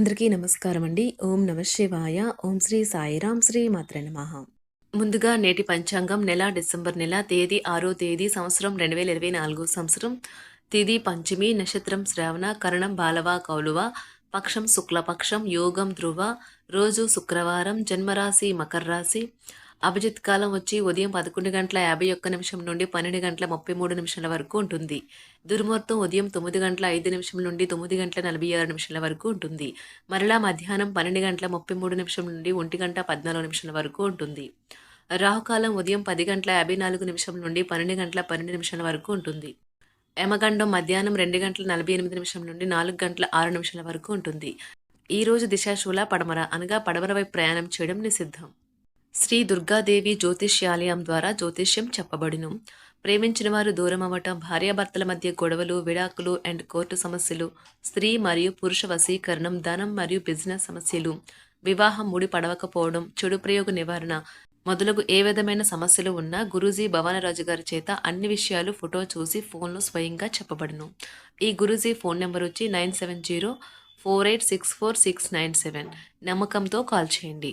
అందరికీ నమస్కారం అండి. ఓం నమ శివాయ. ఓం శ్రీ సాయిరాం శ్రీ మాత్ర నమః. ముందుగా నేటి పంచాంగం నెల డిసెంబర్ నెల తేదీ ఆరో తేదీ సంవత్సరం రెండు వేల ఇరవై నాలుగో సంవత్సరం. తిది పంచమి నక్షత్రం శ్రావణ కరణం బాలవ కౌలువ పక్షం శుక్లపక్షం యోగం ధ్రువ రోజు శుక్రవారం జన్మరాశి మకర రాశి. అభిజిత్ కాలం వచ్చి ఉదయం పదకొండు గంటల యాభై ఒక్క నిమిషం నుండి పన్నెండు గంటల ముప్పై మూడు నిమిషాల వరకు ఉంటుంది. దుర్ముహూర్తం ఉదయం తొమ్మిది గంటల ఐదు నిమిషం నుండి తొమ్మిది గంటల నలభై ఆరు నిమిషాల వరకు ఉంటుంది. మరలా మధ్యాహ్నం పన్నెండు గంటల ముప్పై మూడు నిమిషం నుండి ఒంటి గంట పద్నాలుగు నిమిషాల వరకు ఉంటుంది. రాహుకాలం ఉదయం పది గంటల యాభై నాలుగు నిమిషం నుండి పన్నెండు గంటల పన్నెండు నిమిషాల వరకు ఉంటుంది. యమగండం మధ్యాహ్నం రెండు గంటల నలభై ఎనిమిది నిమిషం నుండి నాలుగు గంటల ఆరు నిమిషాల వరకు ఉంటుంది. ఈ రోజు దిశాశూల పడమర అనగా పడమర వైపు ప్రయాణం చేయడం నిషిద్ధం. శ్రీ దుర్గాదేవి జ్యోతిష్యాలయం ద్వారా జ్యోతిష్యం చెప్పబడును. ప్రేమించిన వారు దూరం అవ్వటం భార్యాభర్తల మధ్య గొడవలు విడాకులు అండ్ కోర్టు సమస్యలు స్త్రీ మరియు పురుష వశీకరణం ధనం మరియు బిజినెస్ సమస్యలు వివాహం ముడి పడవకపోవడం చెడు ప్రయోగ నివారణ మొదలగు ఏ విధమైన సమస్యలు ఉన్నా గురూజీ భవానరాజు గారి చేత అన్ని విషయాలు ఫోటో చూసి ఫోన్లో స్వయంగా చెప్పబడును. ఈ గురూజీ ఫోన్ నెంబర్ వచ్చి nine seven zero four eight six four six nine seven. నమ్మకంతో కాల్ చేయండి.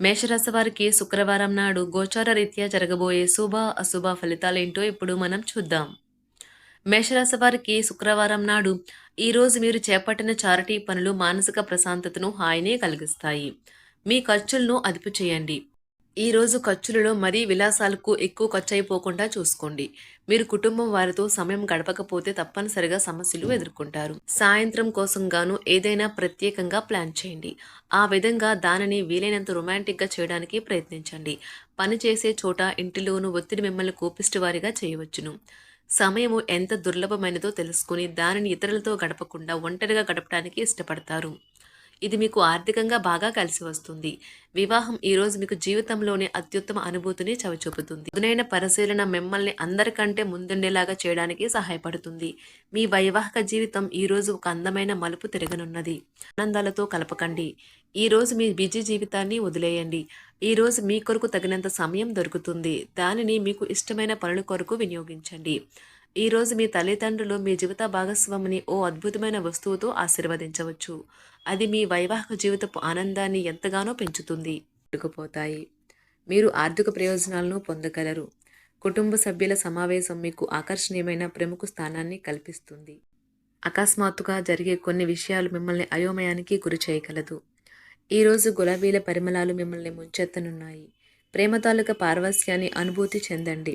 మేషరాశి వారికి శుక్రవారం నాడు గోచార రీత్యా జరగబోయే శుభ అశుభ ఫలితాలేంటో ఇప్పుడు మనం చూద్దాం. మేషరాశి వారికి శుక్రవారం నాడు ఈరోజు మీరు చేపట్టిన చారిటీ పనులు మానసిక ప్రశాంతతను హాయినే కలిగిస్తాయి. మీ ఖర్చులను అదుపు చేయండి. ఈ రోజు ఖర్చులలో మరీ విలాసాలకు ఎక్కువ ఖర్చు అయిపోకుండా చూసుకోండి. మీరు కుటుంబం వారితో సమయం గడపకపోతే తప్పనిసరిగా సమస్యలు ఎదుర్కొంటారు. సాయంత్రం కోసం గాను ఏదైనా ప్రత్యేకంగా ప్లాన్ చేయండి. ఆ విధంగా దానిని వీలైనంత రొమాంటిక్గా చేయడానికి ప్రయత్నించండి. పని చేసే చోట ఇంటిలోనూ ఒత్తిడి మిమ్మల్ని కోపిష్టి వారిగా చేయవచ్చును. సమయము ఎంత దుర్లభమైనదో తెలుసుకుని దానిని ఇతరులతో గడపకుండా ఒంటరిగా గడపడానికి ఇష్టపడతారు. ఇది మీకు ఆర్థికంగా బాగా కలిసి వస్తుంది. వివాహం ఈ రోజు మీకు జీవితంలోనే అత్యుత్తమ అనుభూతిని చవిచూపుతుంది. అదునైన పరిశీలన మిమ్మల్ని అందరికంటే ముందుండేలాగా చేయడానికి సహాయపడుతుంది. మీ వైవాహిక జీవితం ఈ రోజు ఒక అందమైన మలుపు తిరగనున్నది. ఆనందాలతో కలపకండి. ఈ రోజు మీ బిజీ జీవితాన్ని వదిలేయండి. ఈ రోజు మీ కొరకు తగినంత సమయం దొరుకుతుంది. దానిని మీకు ఇష్టమైన పనుల కొరకు వినియోగించండి. ఈరోజు మీ తల్లిదండ్రులు మీ జీవిత భాగస్వామిని ఓ అద్భుతమైన వస్తువుతో ఆశీర్వదించవచ్చు. అది మీ వైవాహిక జీవితపు ఆనందాన్ని ఎంతగానో పెంచుతుంది. పెట్టుకుపోతాయి మీరు ఆర్థిక ప్రయోజనాలను పొందగలరు. కుటుంబ సభ్యుల సమావేశం మీకు ఆకర్షణీయమైన ప్రముఖ స్థానాన్ని కల్పిస్తుంది. అకస్మాత్తుగా జరిగే కొన్ని విషయాలు మిమ్మల్ని అయోమయానికి గురి చేయగలదు. ఈరోజు గులాబీల పరిమళాలు మిమ్మల్ని ముంచెత్తనున్నాయి. ప్రేమ తాలూక పార్వస్యాన్ని అనుభూతి చెందండి.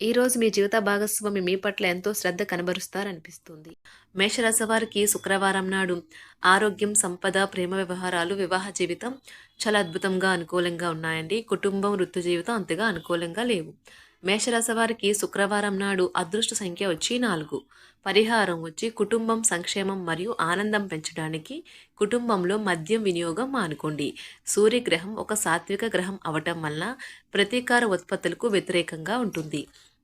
ఈరోజు మీ జీవిత భాగస్వామి మీ పట్ల ఎంతో శ్రద్ధ కనబరుస్తారనిపిస్తుంది. మేషరాశి వారికి శుక్రవారం నాడు ఆరోగ్యం సంపద ప్రేమ వ్యవహారాలు వివాహ జీవితం చాలా అద్భుతంగా అనుకూలంగా ఉన్నాయండి. కుటుంబం వృత్తి జీవితం అంతగా అనుకూలంగా లేవు. మేషరాశి వారికి శుక్రవారం నాడు అదృష్ట సంఖ్య వచ్చి నాలుగు. పరిహారం వచ్చి కుటుంబం సంక్షేమం మరియు ఆనందం పెంచడానికి కుటుంబంలో మద్యం వినియోగం మానుకోండి. సూర్యగ్రహం ఒక సాత్విక గ్రహం అవటం వల్ల ప్రతీకార ఉత్పత్తులకు వ్యతిరేకంగా ఉంటుంది.